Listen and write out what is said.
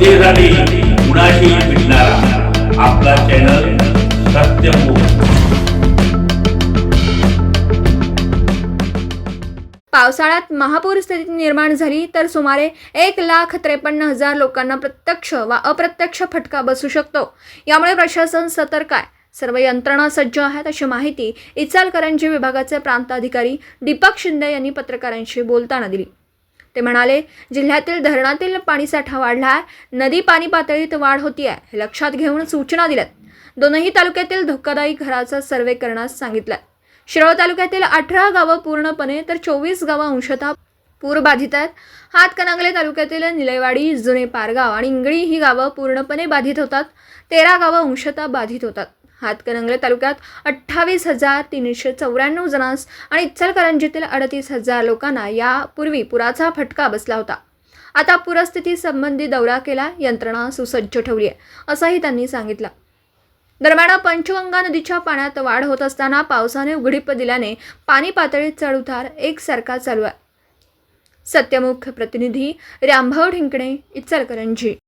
जनतेसाठी कुणाशी भेटणारा आपला चॅनल सत्यमुख पावसाळ्यात महापूर स्थिती निर्माण झाली तर सुमारे एक लाख त्रेपन्न हजार लोकांना प्रत्यक्ष वा अप्रत्यक्ष फटका बसू शकतो. यामुळे प्रशासन सतर्क आहे. सर्व यंत्रणा सज्ज आहेत अशी माहिती इचालकरंजी विभागाचे प्रांताधिकारी दीपक शिंदे यांनी पत्रकारांशी बोलताना दिली. ते म्हणाले जिल्ह्यातील धरणातील पाणीसाठा वाढला आहे. नदी पाणी पातळीत वाढ होती आहे हे लक्षात घेऊन सूचना दिल्यात. दोनही तालुक्यातील धोकादायी घराचा सर्वे करण्यास सांगितलं शिरोळ तालुक्यातील अठरा गावं पूर्णपणे तर चोवीस गावं अंशतः पूर बाधित आहेत हातकणंगले तालुक्यातील निलेवाडी जुने पारगाव आणि इंगळी ही गावं पूर्णपणे बाधित होतात. तेरा गावं अंशतः बाधित होतात. हातकणंगले तालुक्यात अठ्ठावीस हजार तीनशे चौऱ्याण्णव जणांस आणि इचलकरंजीतील अडतीस हजार लोकांना यापूर्वी पुराचा फटका बसला होता. आता पूरस्थिती संबंधी दौरा केला यंत्रणा सुसज्ज ठेवली आहे असंही त्यांनी सांगितलं. दरम्यान पंचगंगा नदीच्या पाण्यात वाढ होत असताना पावसाने उघडीप दिल्याने पाणी पातळीत चढउतार एकसारखा चालू आहे. सत्यमुख प्रतिनिधी रामभाऊ ढिंकणे इचलकरंजी.